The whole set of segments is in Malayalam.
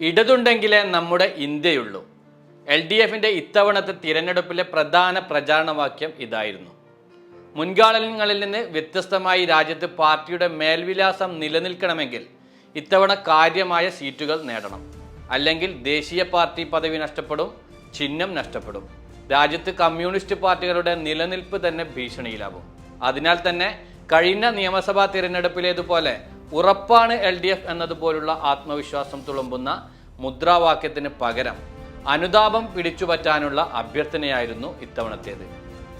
ഇടതുണ്ടെങ്കിലേ നമ്മുടെ ഇന്ത്യയുള്ളൂ. എൽ ഡി എഫിന്റെ ഇത്തവണത്തെ തിരഞ്ഞെടുപ്പിലെ പ്രധാന പ്രചാരണവാക്യം ഇതായിരുന്നു. മുൻകാലങ്ങളിൽ നിന്ന് വ്യത്യസ്തമായി രാജ്യത്ത് പാർട്ടിയുടെ മേൽവിലാസം നിലനിൽക്കണമെങ്കിൽ ഇത്തവണ കാര്യമായ സീറ്റുകൾ നേടണം. അല്ലെങ്കിൽ ദേശീയ പാർട്ടി പദവി നഷ്ടപ്പെടും ചിഹ്നം നഷ്ടപ്പെടും. രാജ്യത്ത് കമ്മ്യൂണിസ്റ്റ് പാർട്ടികളുടെ നിലനിൽപ്പ് തന്നെ ഭീഷണിയിലാവും. അതിനാൽ തന്നെ കഴിഞ്ഞ നിയമസഭാ തിരഞ്ഞെടുപ്പിലേതുപോലെ ഉറപ്പാണ് എൽ ഡി എഫ് എന്നതുപോലുള്ള ആത്മവിശ്വാസം തുളുമ്പുന്ന മുദ്രാവാക്യത്തിന് പകരം അനുതാപം പിടിച്ചുപറ്റാനുള്ള അഭ്യർത്ഥനയായിരുന്നു ഇത്തവണത്തേത്.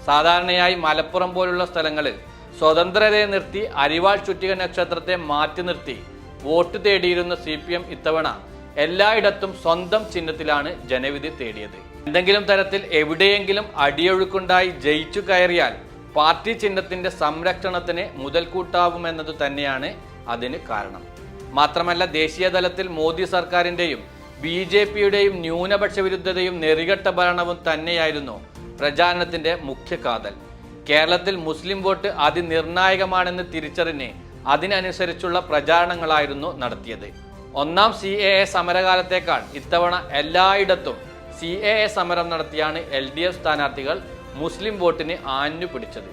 സാധാരണയായി മലപ്പുറം പോലുള്ള സ്ഥലങ്ങളിൽ സ്വതന്ത്രരെ നിർത്തി അരിവാൾ ചുറ്റിക നക്ഷത്രത്തെ മാറ്റി നിർത്തി വോട്ട് തേടിയിരുന്ന സി പി എം ഇത്തവണ എല്ലായിടത്തും സ്വന്തം ചിഹ്നത്തിലാണ് ജനവിധി തേടിയത്. എന്തെങ്കിലും തരത്തിൽ എവിടെയെങ്കിലും അടിയൊഴുക്കുണ്ടായി ജയിച്ചു കയറിയാൽ പാർട്ടി ചിഹ്നത്തിന്റെ സംരക്ഷണത്തിന് മുതൽക്കൂട്ടാവുമെന്നത് തന്നെയാണ് അതിന് കാരണം. മാത്രമല്ല ദേശീയ തലത്തിൽ മോദി സർക്കാരിന്റെയും ബി ജെ പിയുടെയും ന്യൂനപക്ഷ വിരുദ്ധതയും നെറികെട്ട ഭരണവും തന്നെയായിരുന്നു പ്രചാരണത്തിന്റെ മുഖ്യ കാതൽ. കേരളത്തിൽ മുസ്ലിം വോട്ട് അതിനിർണായകമാണെന്ന് തിരിച്ചറിഞ്ഞ് അതിനനുസരിച്ചുള്ള പ്രചാരണങ്ങളായിരുന്നു നടത്തിയത്. ഒന്നാം സി എ എ സമരകാലത്തേക്കാൾ ഇത്തവണ എല്ലായിടത്തും സി എ എ സമരം നടത്തിയാണ് എൽ ഡി എഫ് സ്ഥാനാർത്ഥികൾ മുസ്ലിം വോട്ടിന് ആഞ്ഞു പിടിച്ചത്.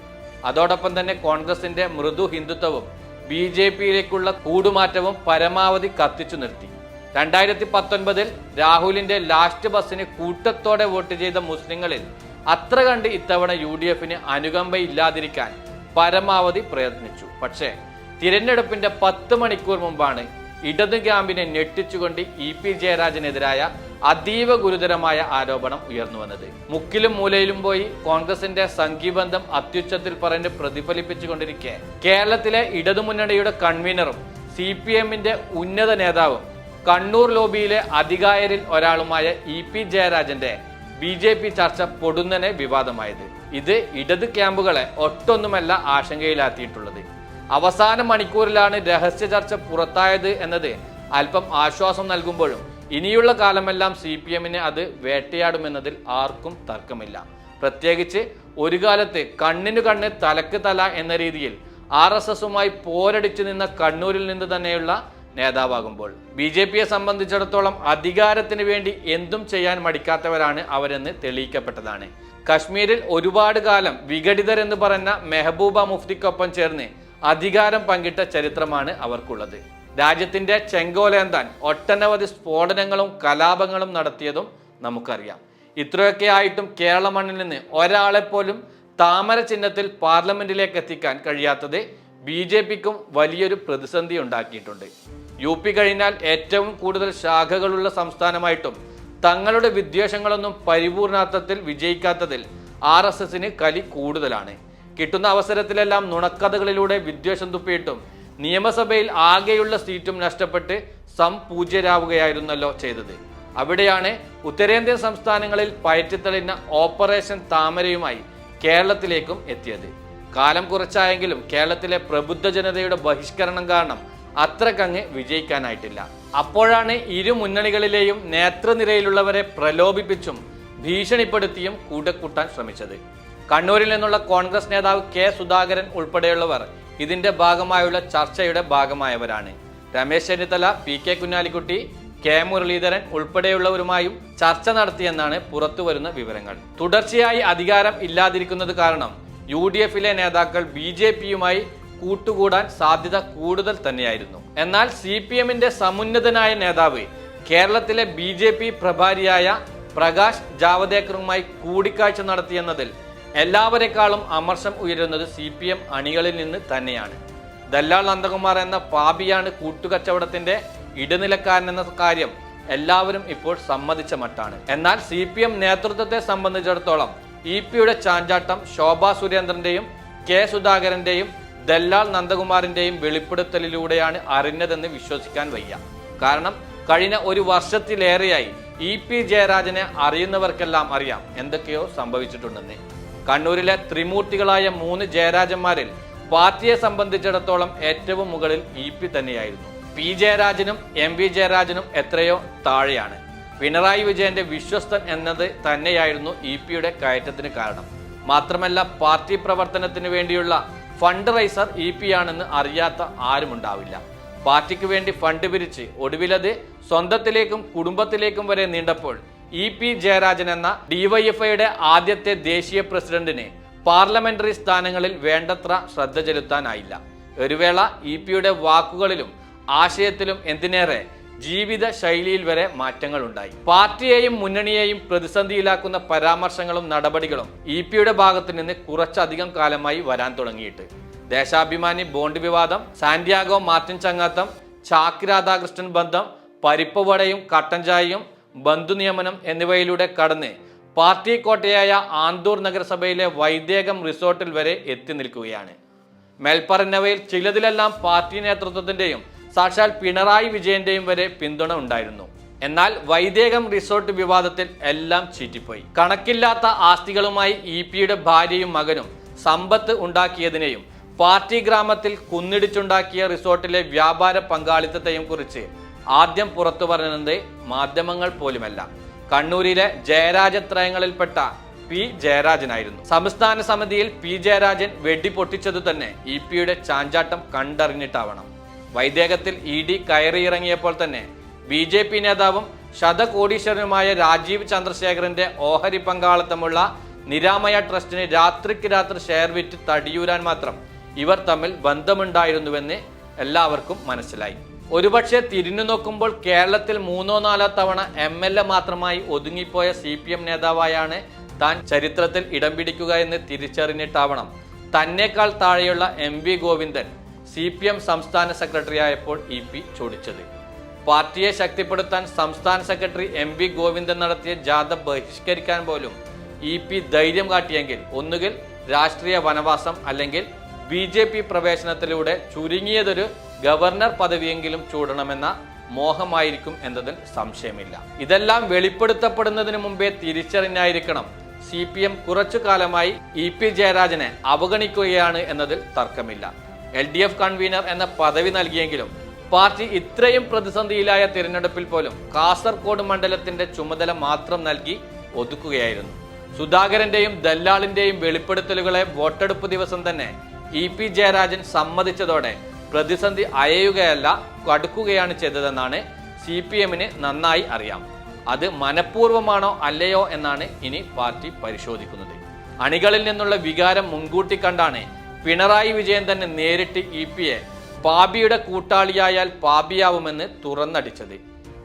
അതോടൊപ്പം തന്നെ കോൺഗ്രസിന്റെ മൃദു ഹിന്ദുത്വവും ബി ജെ പിയിലേക്കുള്ള കൂടുമാറ്റവും പരമാവധി കത്തിച്ചു നിർത്തി. രണ്ടായിരത്തി പത്തൊൻപതിൽ രാഹുലിന്റെ ലാസ്റ്റ് ബസ്സിന് കൂട്ടത്തോടെ വോട്ട് ചെയ്ത മുസ്ലിങ്ങളിൽ അത്ര കണ്ട് ഇത്തവണ യു ഡി എഫിന് അനുകമ്പയില്ലാതിരിക്കാൻ പരമാവധി പ്രയത്നിച്ചു. പക്ഷേ തിരഞ്ഞെടുപ്പിന്റെ പത്ത് മണിക്കൂർ മുമ്പാണ് ഇടതു ക്യാമ്പിനെ ഞെട്ടിച്ചുകൊണ്ട് ഇ പി ജയരാജനെതിരായ അതീവ ഗുരുതരമായ ആരോപണം ഉയർന്നു വന്നത്. മുക്കിലും മൂലയിലും പോയി കോൺഗ്രസിന്റെ സംഘീബന്ധം അത്യുച്ചത്തിൽ പറഞ്ഞ് പ്രതിഫലിപ്പിച്ചുകൊണ്ടിരിക്കെ. കേരളത്തിലെ ഇടതുമുന്നണിയുടെ കൺവീനറും സി പി എമ്മിന്റെ ഉന്നത നേതാവും കണ്ണൂർ ലോബിയിലെ അധികായരിൽ ഒരാളുമായ ഇ പി ജയരാജന്റെ ബി ജെ പി ചർച്ച പൊടുന്നനെ വിവാദമായത്. ഇത് ഇടത് ക്യാമ്പുകളെ ഒട്ടൊന്നുമല്ല ആശങ്കയിലാത്തിയിട്ടുള്ളത്. അവസാന മണിക്കൂറിലാണ് രഹസ്യ ചർച്ച പുറത്തായത് എന്നത് അല്പം ആശ്വാസം നൽകുമ്പോഴും ഇനിയുള്ള കാലമെല്ലാം സി പി എമ്മിനെ അത് വേട്ടയാടുമെന്നതിൽ ആർക്കും തർക്കമില്ല. പ്രത്യേകിച്ച് ഒരു കാലത്ത് കണ്ണിനു കണ്ണ് തലക്ക് തല എന്ന രീതിയിൽ ആർ എസ് എസുമായി പോരടിച്ചു നിന്ന കണ്ണൂരിൽ നിന്ന് തന്നെയുള്ള നേതാവാകുമ്പോൾ ബി ജെ പിയെ സംബന്ധിച്ചിടത്തോളം അധികാരത്തിന് വേണ്ടി എന്തും ചെയ്യാൻ മടിക്കാത്തവരാണ് അവരെന്ന് തെളിയിക്കപ്പെട്ടതാണ്. കശ്മീരിൽ ഒരുപാട് കാലം വിഘടിതരെന്ന് പറഞ്ഞ മെഹബൂബ മുഫ്തിക്കൊപ്പം ചേർന്ന് അധികാരം പങ്കിട്ട ചരിത്രമാണ് അവർക്കുള്ളത്. രാജ്യത്തിന്റെ ചെങ്കോലേന്താൻ ഒട്ടനവധി സ്ഫോടനങ്ങളും കലാപങ്ങളും നടത്തിയതും നമുക്കറിയാം. ഇത്രയൊക്കെ ആയിട്ടും കേരള മണ്ണിൽ നിന്ന് ഒരാളെപ്പോലും താമര ചിഹ്നത്തിൽ പാർലമെന്റിലേക്ക് എത്തിക്കാൻ കഴിയാത്തത് ബി ജെ പിക്കും വലിയൊരു പ്രതിസന്ധി ഉണ്ടാക്കിയിട്ടുണ്ട്. യു പി കഴിഞ്ഞാൽ ഏറ്റവും കൂടുതൽ ശാഖകളുള്ള സംസ്ഥാനമായിട്ടും തങ്ങളുടെ വിദ്വേഷങ്ങളൊന്നും പരിപൂർണാർത്ഥത്തിൽ വിജയിക്കാത്തതിൽ ആർ എസ് എസിന് കലി കൂടുതലാണ്. കിട്ടുന്ന അവസരത്തിലെല്ലാം നുണക്കഥകളിലൂടെ വിദ്വേഷം തുപ്പിയിട്ടും നിയമസഭയിൽ ആകെയുള്ള സീറ്റും നഷ്ടപ്പെട്ട് സംപൂജ്യരാവുകയായിരുന്നല്ലോ ചെയ്തത്. അവിടെയാണ് ഉത്തരേന്ത്യൻ സംസ്ഥാനങ്ങളിൽ പയറ്റിത്തെളിഞ്ഞ ഓപ്പറേഷൻ താമരയുമായി കേരളത്തിലേക്കും എത്തിയത്. കാലം കുറച്ചായെങ്കിലും കേരളത്തിലെ പ്രബുദ്ധ ജനതയുടെ ബഹിഷ്കരണം കാരണം അത്രക്കങ്ങ് വിജയിക്കാനായിട്ടില്ല. അപ്പോഴാണ് ഇരു മുന്നണികളിലെയും നേതൃനിരയിലുള്ളവരെ പ്രലോഭിപ്പിച്ചും ഭീഷണിപ്പെടുത്തിയും കൂട്ടക്കൂട്ടാൻ ശ്രമിച്ചത്. കണ്ണൂരിൽ നിന്നുള്ള കോൺഗ്രസ് നേതാവ് കെ സുധാകരൻ ഉൾപ്പെടെയുള്ളവർ ഇതിന്റെ ഭാഗമായുള്ള ചർച്ചയുടെ ഭാഗമായവരാണ്. Ramesh Chennithala P K Kunhalikutty K Muraleedharan ഉൾപ്പെടെയുള്ളവരുമായും ചർച്ച നടത്തിയെന്നാണ് പുറത്തുവരുന്ന വിവരങ്ങൾ. തുടർച്ചയായി അധികാരം ഇല്ലാതിരിക്കുന്നത് കാരണം യു ഡി എഫിലെ നേതാക്കൾ ബി ജെ പിയുമായി കൂട്ടുകൂടാൻ സാധ്യത കൂടുതൽ തന്നെയായിരുന്നു. എന്നാൽ സി പി എമ്മിന്റെ സമുന്നതനായ നേതാവ് കേരളത്തിലെ ബി ജെ പി പ്രഭാരിയായ പ്രകാശ് ജാവദേക്കറുമായി കൂടിക്കാഴ്ച നടത്തിയെന്നതിൽ എല്ലാവരെക്കാളും അമർഷം ഉയരുന്നത് സി പി എം അണികളിൽ നിന്ന് തന്നെയാണ്. ദല്ലാൾ നന്ദകുമാർ എന്ന പാപിയാണ് കൂട്ടുകച്ചവടത്തിന്റെ ഇടനിലക്കാരൻ എന്ന കാര്യം എല്ലാവരും ഇപ്പോൾ സമ്മതിച്ച മട്ടാണ്. എന്നാൽ സി പി എം നേതൃത്വത്തെ സംബന്ധിച്ചിടത്തോളം ഇ പിയുടെ ചാഞ്ചാട്ടം ശോഭാ സുരേന്ദ്രന്റെയും കെ സുധാകരന്റെയും ദല്ലാൾ നന്ദകുമാറിന്റെയും വെളിപ്പെടുത്തലിലൂടെയാണ് അറിഞ്ഞതെന്ന് വിശ്വസിക്കാൻ വയ്യ. കാരണം കഴിഞ്ഞ ഒരു വർഷത്തിലേറെയായി ഇ പി ജയരാജനെ അറിയുന്നവർക്കെല്ലാം അറിയാം എന്തൊക്കെയോ സംഭവിച്ചിട്ടുണ്ടെന്ന്. കണ്ണൂരിലെ ത്രിമൂർത്തികളായ മൂന്ന് ജയരാജന്മാരിൽ പാർട്ടിയെ സംബന്ധിച്ചിടത്തോളം ഏറ്റവും മുകളിൽ ഇ പി തന്നെയായിരുന്നു. പി ജയരാജനും എം വി ജയരാജനും എത്രയോ താഴെയാണ്. പിണറായി വിജയന്റെ വിശ്വസ്തൻ എന്നത് തന്നെയായിരുന്നു ഇ പിയുടെ കയറ്റത്തിന് കാരണം. മാത്രമല്ല പാർട്ടി പ്രവർത്തനത്തിന് വേണ്ടിയുള്ള ഫണ്ട് റൈസർ ഇ പി ആണെന്ന് അറിയാത്ത ആരുമുണ്ടാവില്ല പാർട്ടിക്ക് വേണ്ടി ഫണ്ട് പിരിച്ച് ഒടുവിലത് സ്വന്തത്തിലേക്കും കുടുംബത്തിലേക്കും വരെ നീണ്ടപ്പോൾ ഇ പി ജയരാജൻ എന്ന ഡിവൈഎഫ്ഐയുടെ ആദ്യത്തെ ദേശീയ പ്രസിഡന്റിനെ പാർലമെന്ററി സ്ഥാനങ്ങളിൽ വേണ്ടത്ര ശ്രദ്ധ ചെലുത്താനായില്ല. ഒരുവേള ഇ പിയുടെ വാക്കുകളിലും ആശയത്തിലും എന്തിനേറെ ജീവിത ശൈലിയിൽ വരെ മാറ്റങ്ങൾ ഉണ്ടായി പാർട്ടിയെയും മുന്നണിയെയും പ്രതിസന്ധിയിലാക്കുന്ന പരാമർശങ്ങളും നടപടികളും ഇ പിയുടെ ഭാഗത്തു നിന്ന് കുറച്ചധികം കാലമായി വരാൻ തുടങ്ങിയിട്ട്. ദേശാഭിമാനി ബോണ്ട് വിവാദം സാന്റിയാഗോ മാർട്ടിൻ ചങ്ങാത്തം ചാക്കി രാധാകൃഷ്ണൻ ബന്ധം പരിപ്പുവടയും കട്ടൻ ചായയും ബന്ധു നിയമനം എന്നിവയിലൂടെ കടന്ന് പാർട്ടി കോട്ടയായ ആന്തൂർ നഗരസഭയിലെ വൈദേകം റിസോർട്ടിൽ വരെ എത്തി നിൽക്കുകയാണ്. മേൽപ്പറഞ്ഞവയിൽ ചിലതിലെല്ലാം പാർട്ടി നേതൃത്വത്തിന്റെയും സാക്ഷാൽ പിണറായി വിജയന്റെയും വരെ പിന്തുണ ഉണ്ടായിരുന്നു. എന്നാൽ വൈദേകം റിസോർട്ട് വിവാദത്തിൽ എല്ലാം ചീറ്റിപ്പോയി. കണക്കില്ലാത്ത ആസ്തികളുമായി ഇ പിയുടെ ഭാര്യയും മകനും സമ്പത്ത് ഉണ്ടാക്കിയതിനെയും പാർട്ടി ഗ്രാമത്തിൽ കുന്നിടിച്ചുണ്ടാക്കിയ റിസോർട്ടിലെ വ്യാപാര പങ്കാളിത്തത്തെയും കുറിച്ച് ആദ്യം പുറത്തു പറഞ്ഞത് മാധ്യമങ്ങൾ പോലുമല്ല. കണ്ണൂരിലെ ജയരാജത്രയങ്ങളിൽപ്പെട്ട പി ജയരാജനായിരുന്നു. സംസ്ഥാന സമിതിയിൽ പി ജയരാജൻ വെടിപൊട്ടിച്ചതു തന്നെ ഇ പിയുടെ ചാഞ്ചാട്ടം കണ്ടറിഞ്ഞിട്ടാവണം. വൈദേഹത്തിൽ ഇ ഡി കയറിയിറങ്ങിയപ്പോൾ തന്നെ ബി ജെ പി നേതാവും ശതകോടീശ്വരനുമായ രാജീവ് ചന്ദ്രശേഖരന്റെ ഓഹരി പങ്കാളിത്തമുള്ള നിരാമയ ട്രസ്റ്റിന് രാത്രിക്ക് രാത്രി ഷെയർ വിറ്റ് തടിയൂരാൻ മാത്രം ഇവർ തമ്മിൽ ബന്ധമുണ്ടായിരുന്നുവെന്ന് എല്ലാവർക്കും മനസ്സിലായി. ഒരുപക്ഷെ തിരിഞ്ഞു നോക്കുമ്പോൾ കേരളത്തിൽ മൂന്നോ നാലോ തവണ എം എൽ എ മാത്രമായി ഒതുങ്ങിപ്പോയ സി പി എം നേതാവായാണ് താൻ ചരിത്രത്തിൽ ഇടം പിടിക്കുക എന്ന് തിരിച്ചറിഞ്ഞിട്ടാവണം. തന്നെക്കാൾ താഴെയുള്ള M V Govindan C P M സംസ്ഥാന സെക്രട്ടറി ആയപ്പോൾ ഇ പി ചൊടിച്ചത് പാർട്ടിയെ ശക്തിപ്പെടുത്താൻ സംസ്ഥാന സെക്രട്ടറി എം വി ഗോവിന്ദൻ നടത്തിയ ജാഥ ബഹിഷ്കരിക്കാൻ പോലും ഇ പി ധൈര്യം കാട്ടിയെങ്കിൽ ഒന്നുകിൽ രാഷ്ട്രീയ വനവാസം അല്ലെങ്കിൽ ബി ജെ പി പ്രവേശനത്തിലൂടെ ചുരുങ്ങിയതൊരു ഗവർണർ പദവിയെങ്കിലും ചൂടണമെന്ന മോഹമായിരിക്കും എന്നതിൽ സംശയമില്ല. ഇതെല്ലാം വെളിപ്പെടുത്തപ്പെടുന്നതിന് മുമ്പേ തിരിച്ചറിഞ്ഞായിരിക്കണം സി പി എം കുറച്ചു കാലമായി ഇ പി ജയരാജനെ അവഗണിക്കുകയാണ് എന്നതിൽ തർക്കമില്ല. എൽ ഡി എഫ് കൺവീനർ എന്ന പദവി നൽകിയെങ്കിലും പാർട്ടി ഇത്രയും പ്രതിസന്ധിയിലായ തിരഞ്ഞെടുപ്പിൽ പോലും കാസർഗോഡ് മണ്ഡലത്തിന്റെ ചുമതല മാത്രം നൽകി ഒതുക്കുകയായിരുന്നു. സുധാകരന്റെയും ദല്ലാളിന്റെയും വെളിപ്പെടുത്തലുകളെ വോട്ടെടുപ്പ് ദിവസം തന്നെ ഇ പി ജയരാജൻ സമ്മതിച്ചതോടെ പ്രതിസന്ധി അയയുകയല്ല കടുക്കുകയാണ് ചെയ്തതെന്നാണ് സി പി എമ്മിന് നന്നായി അറിയാം. അത് മനഃപൂർവമാണോ അല്ലയോ എന്നാണ് ഇനി പാർട്ടി പരിശോധിക്കുന്നത്. അണികളിൽ നിന്നുള്ള വികാരം മുൻകൂട്ടി കണ്ടാണ് പിണറായി വിജയൻ തന്നെ നേരിട്ട് ഇ പിയെ പാപിയുടെ കൂട്ടാളിയായാൽ പാപിയാവുമെന്ന് തുറന്നടിച്ചത്.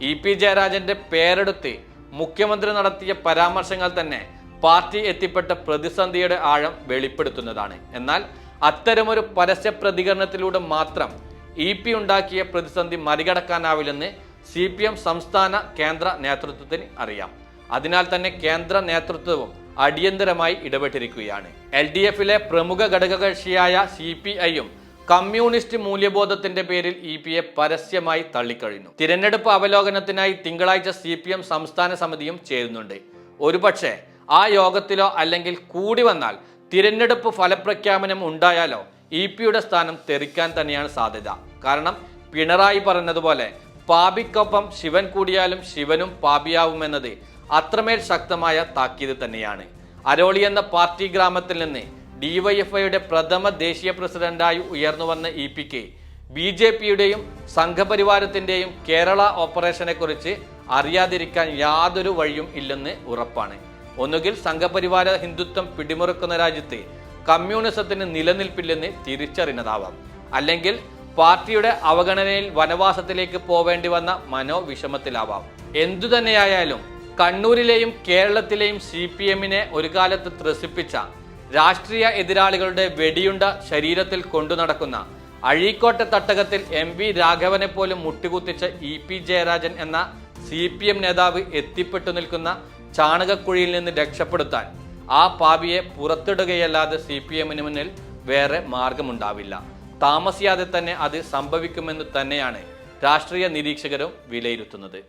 ഇ പി ജയരാജന്റെ പേരെടുത്ത് മുഖ്യമന്ത്രി നടത്തിയ പരാമർശങ്ങൾ തന്നെ പാർട്ടി എത്തിപ്പെട്ട പ്രതിസന്ധിയുടെ ആഴം വെളിപ്പെടുത്തുന്നതാണ്. എന്നാൽ അത്തരമൊരു പരസ്യ പ്രതികരണത്തിലൂടെ മാത്രം ഇ പി ഉണ്ടാക്കിയ പ്രതിസന്ധി മറികടക്കാനാവില്ലെന്ന് സി പി എം സംസ്ഥാന കേന്ദ്ര നേതൃത്വത്തിന് അറിയാം. അതിനാൽ തന്നെ കേന്ദ്ര നേതൃത്വവും അടിയന്തരമായി ഇടപെട്ടിരിക്കുകയാണ്. എൽ ഡി എഫിലെ പ്രമുഖ ഘടകകക്ഷിയായ സി പി ഐയും കമ്മ്യൂണിസ്റ്റ് മൂല്യബോധത്തിന്റെ പേരിൽ ഇ പി എ പരസ്യമായി തള്ളിക്കഴിഞ്ഞു. തിരഞ്ഞെടുപ്പ് അവലോകനത്തിനായി തിങ്കളാഴ്ച സി പി എം സംസ്ഥാന സമിതിയും ചേരുന്നുണ്ട്. ഒരുപക്ഷെ ആ യോഗത്തിലോ അല്ലെങ്കിൽ കൂടി വന്നാൽ തിരഞ്ഞെടുപ്പ് ഫലപ്രഖ്യാപനം ഉണ്ടായാലോ ഇ പിയുടെ സ്ഥാനം തെറിക്കാൻ തന്നെയാണ് സാധ്യത. കാരണം പിണറായി പറഞ്ഞതുപോലെ പാപിക്കൊപ്പം ശിവൻ കൂടിയാലും ശിവനും പാപിയാവുമെന്നത് അത്രമേൽ ശക്തമായ താക്കീത് തന്നെയാണ്. അരോളി എന്ന പാർട്ടി ഗ്രാമത്തിൽ നിന്ന് ഡിവൈഎഫ്ഐയുടെ പ്രഥമ ദേശീയ പ്രസിഡന്റായി ഉയർന്നു വന്ന ഇ പിക്ക് ബി ജെ പിയുടെയും സംഘപരിവാരത്തിന്റെയും കേരള ഓപ്പറേഷനെക്കുറിച്ച് അറിയാതിരിക്കാൻ യാതൊരു വഴിയും ഇല്ലെന്ന് ഉറപ്പാണ്. ഒന്നുകിൽ സംഘപരിവാര ഹിന്ദുത്വം പിടിമുറുക്കുന്ന രാജ്യത്തെ കമ്മ്യൂണിസത്തിന് നിലനിൽപ്പില്ലെന്ന് തിരിച്ചറിഞ്ഞതാവാം അല്ലെങ്കിൽ പാർട്ടിയുടെ അവഗണനയിൽ വനവാസത്തിലേക്ക് പോവേണ്ടി വന്ന മനോവിഷമത്തിലാവാം. എന്തു തന്നെയായാലും കണ്ണൂരിലെയും കേരളത്തിലെയും സി പി എമ്മിനെ ഒരു കാലത്ത് ത്രസിപ്പിച്ച രാഷ്ട്രീയ എതിരാളികളുടെ വെടിയുണ്ട ശരീരത്തിൽ കൊണ്ടു നടക്കുന്ന അഴീക്കോട്ടെ തട്ടകത്തിൽ എം വി രാഘവനെ പോലും മുട്ടികുത്തിച്ച ഇ പി ജയരാജൻ എന്ന സി പി എം നേതാവ് എത്തിപ്പെട്ടു നിൽക്കുന്ന ചാണകക്കുഴിയിൽ നിന്ന് രക്ഷപ്പെടുത്താൻ ആ പാപിയെ പുറത്തിടുകയല്ലാതെ സി പി എമ്മിന് മുന്നിൽ വേറെ മാർഗമുണ്ടാവില്ല. താമസിയാതെ തന്നെ അത് സംഭവിക്കുമെന്ന് തന്നെയാണ് രാഷ്ട്രീയ നിരീക്ഷകരും വിലയിരുത്തുന്നത്.